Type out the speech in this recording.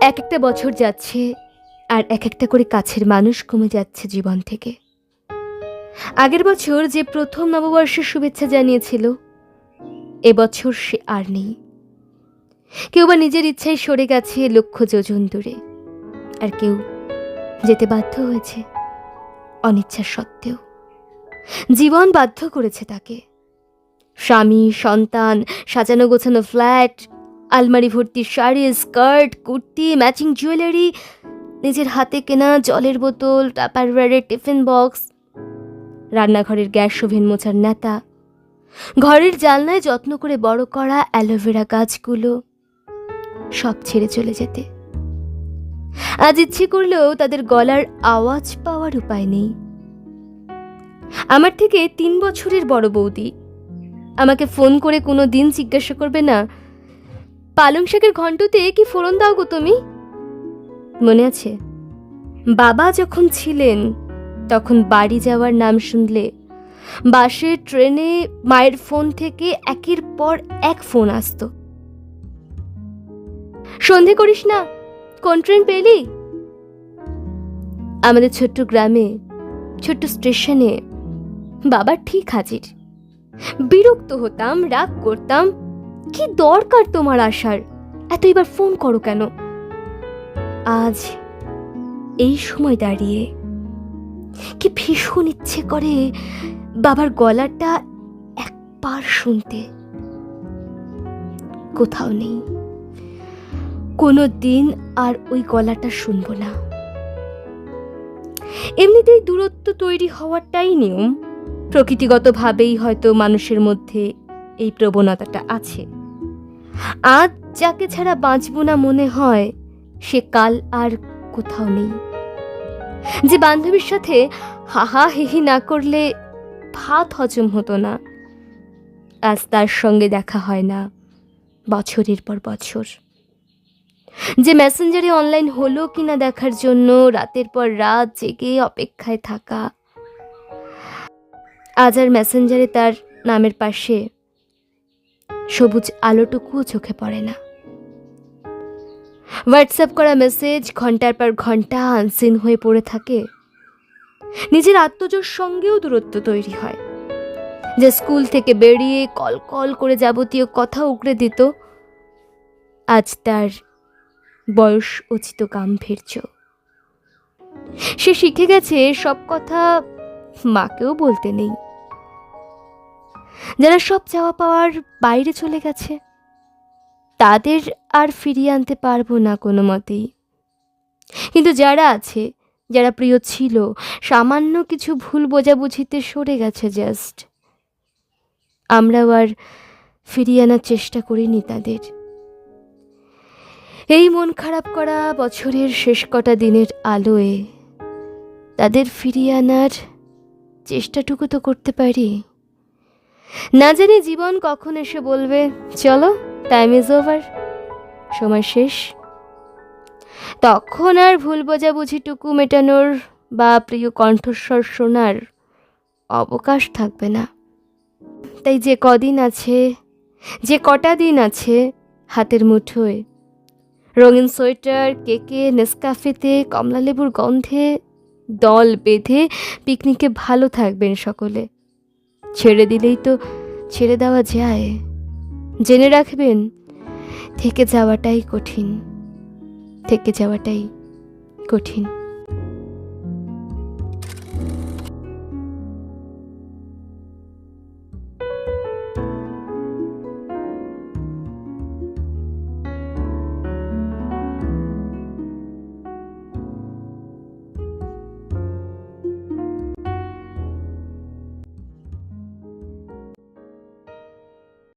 এক একটা বছর যাচ্ছে আর এক একটা করে কাছের মানুষ কমে যাচ্ছে জীবন থেকে। আগের বছর যে প্রথম নববর্ষের শুভেচ্ছা জানিয়েছিল এবছর সে আর নেই। কেউ বা নিজের ইচ্ছায় সরে গেছে লক্ষ যোজন দূরে, আর কেউ যেতে বাধ্য হয়েছে অনিচ্ছা সত্ত্বেও। জীবন বাধ্য করেছে তাকে। স্বামী, সন্তান, সাজানো গোছানো ফ্ল্যাট, আলমারি ভর্তি sari, skirt, kurti, matching jewellery, নিজের হাতে কেনা জলের বোতল, টাপারওয়ারের টিফিন বক্স, রান্নাঘরের গ্যাস ওভেন মোছার নেতা ঘরের জানলায় যত্ন করে বড় করা অ্যালোভেরা গাছগুলো, সব ছেড়ে চলে যেতে। আজ ইচ্ছে করলেও তাদের গলার আওয়াজ পাওয়ার উপায় নেই। আমার থেকে তিন বছরের বড় বৌদি আমাকে ফোন করে কোনো দিন জিজ্ঞাসা করবে না। পালং শাকের ঘন্টতে কি ফোড়ন দাও গো তুমি? মনে আছে, বাবা যখন ছিলেন, তখন বাড়ি যাওয়ার নাম শুনলে, বাসে, ট্রেনে, মায়ের ফোন থেকে একের পর এক ফোন আসতো। সন্ধে করিস না, কোন ট্রেন পেলি? আমাদের ছোট্ট গ্রামে, ছোট্ট স্টেশনে বাবা ঠিক হাজির। বিরক্ত হতাম, রাগ করতাম। কি দরকার তোমার আসার এত এবার ফোন করো কেন? আজ এই সময় দাঁড়িয়ে কি ভীষণ ইচ্ছে করে বাবার গলাটা একবার শুনতে। কোথাও নেই। কোনো দিন আর ওই গলাটা শুনব না। এমনিতেই দূরত্ব তৈরি হওয়াটাই নিয়ম। প্রকৃতিগতভাবেই হয়তো মানুষের মধ্যে এই প্রবণতাটা আছে। আজ যাকে ছাড়া বাঁচব না মনে হয়, সে কাল আর কোথাও নেই। যে বান্ধবীর সাথে হাহা হিহি না করলে ভাত হজম হতো না। আজ তার সঙ্গে দেখা হয় না, বছরের পর বছর। যে মেসেঞ্জারে অনলাইন হলো কিনা দেখার জন্য রাতের পর রাত জেগে অপেক্ষায় থাকা আজ আর মেসেঞ্জারে তার নামের পাশে সবুজ আলোটুকুও চোখে পড়ে না। হোয়াটসঅ্যাপ করা মেসেজ ঘণ্টার পর ঘণ্টা আনসিন হয়ে পড়ে থাকে। নিজের আত্মজোর সঙ্গেও দূরত্ব তৈরি হয়। যে স্কুল থেকে বেরিয়ে কল কল করে যাবতীয় কথা উগড়ে দিত, আজ তার বয়স উচিত গাম্ভীর্য। সে শিখে গেছে সব কথা মাকেও বলতে নেই। যারা সব চাওয়া পাওয়ার বাইরে চলে গেছে। তাদের আর ফিরিয়ে আনতে পারব না কোনো মতেই। কিন্তু যারা আছে, যারা প্রিয় ছিল, সামান্য কিছু ভুল বোঝাবুঝিতে সরে গেছে জাস্ট আমরাও আর ফিরিয়ে আনার চেষ্টা করিনি তাদের। এই মন খারাপ করা বছরের শেষ কটা দিনের আলোয় তাদের ফিরিয়ে আনার চেষ্টাটুকু তো করতে পারি। না জানি জীবন কখন এসে বলবে, চলো টাইম ইজ ওভার সময় শেষ। তখন আর ভুল বোঝাবুঝিটুকু মেটানোর বা প্রিয় কণ্ঠস্বর শোনার অবকাশ থাকবে না। তাই যে কদিন আছে, যে কটা দিন আছে হাতের মুঠোয়, রঙিন সোয়েটার, কেকে, নেসকাফেতে, কমলালেবুর গন্ধে, দল বেঁধে পিকনিকে ভালো থাকবেন সকলে। ছেড়ে দিলেই তো ছেড়ে দেওয়া যায়। জেনে রাখবেন থেকে যাওয়াটাই কঠিন থেকে যাওয়াটাই কঠিন।